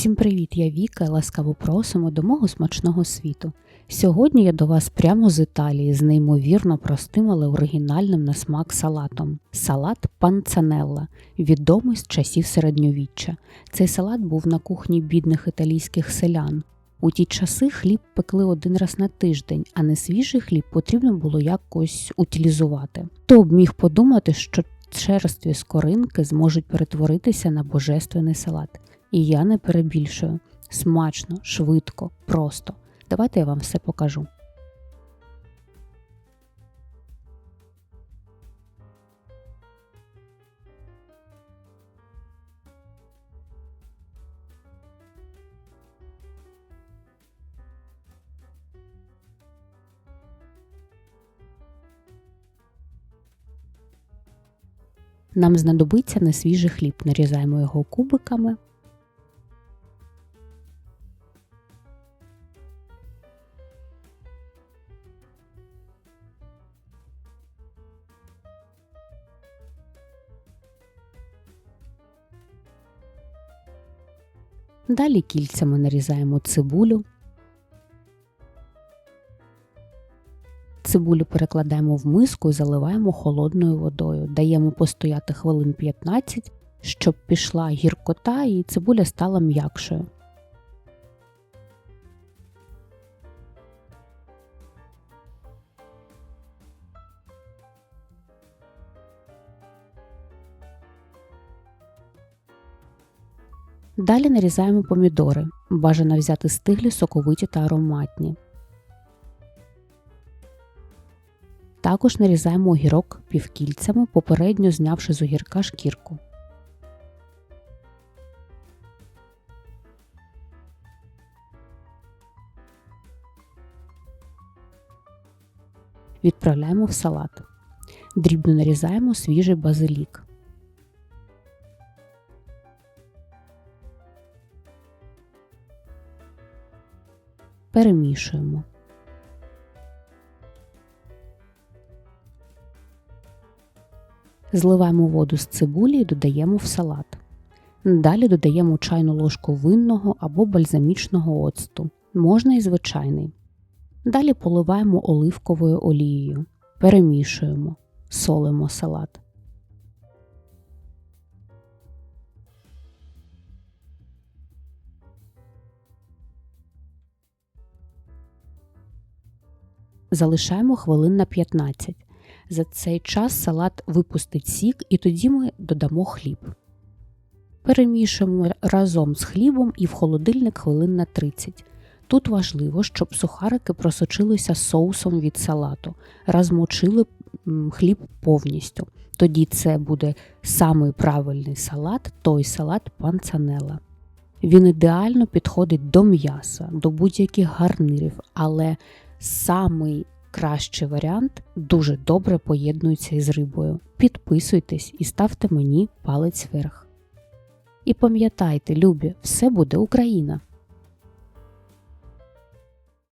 Усім привіт! Я Віка ласкаво просимо до мого смачного світу. Сьогодні я до вас прямо з Італії з неймовірно простим, але оригінальним на смак салатом. Салат панцанелла, відомий з часів середньовіччя. Цей салат був на кухні бідних італійських селян. У ті часи хліб пекли один раз на тиждень, а не свіжий хліб потрібно було якось утилізувати. Хто б міг подумати, що черстві скоринки зможуть перетворитися на божественний салат. І я не перебільшую. Смачно, швидко, просто. Давайте я вам все покажу. Нам знадобиться несвіжий хліб. Нарізаємо його кубиками. Далі кільцями нарізаємо цибулю. Цибулю перекладаємо в миску і заливаємо холодною водою. Даємо постояти хвилин 15, щоб пішла гіркота і цибуля стала м'якшою. Далі нарізаємо помідори. Бажано взяти стиглі, соковиті та ароматні. Також нарізаємо огірок півкільцями, попередньо знявши з огірка шкірку. Відправляємо в салат. Дрібно нарізаємо свіжий базилік. Перемішуємо. Зливаємо воду з цибулі і додаємо в салат. Далі додаємо чайну ложку винного або бальзамічного оцту, можна і звичайний. Далі поливаємо оливковою олією, перемішуємо, солимо салат. Залишаємо хвилин на 15. За цей час салат випустить сік і тоді ми додамо хліб. Перемішуємо разом з хлібом і в холодильник хвилин на 30. Тут важливо, щоб сухарики просочилися соусом від салату, розмочили хліб повністю. Тоді це буде самий правильний салат, той салат панцанела. Він ідеально підходить до м'яса, до будь-яких гарнирів, але самий кращий варіант дуже добре поєднується із рибою. Підписуйтесь і ставте мені палець вверх. І пам'ятайте, любі, все буде Україна!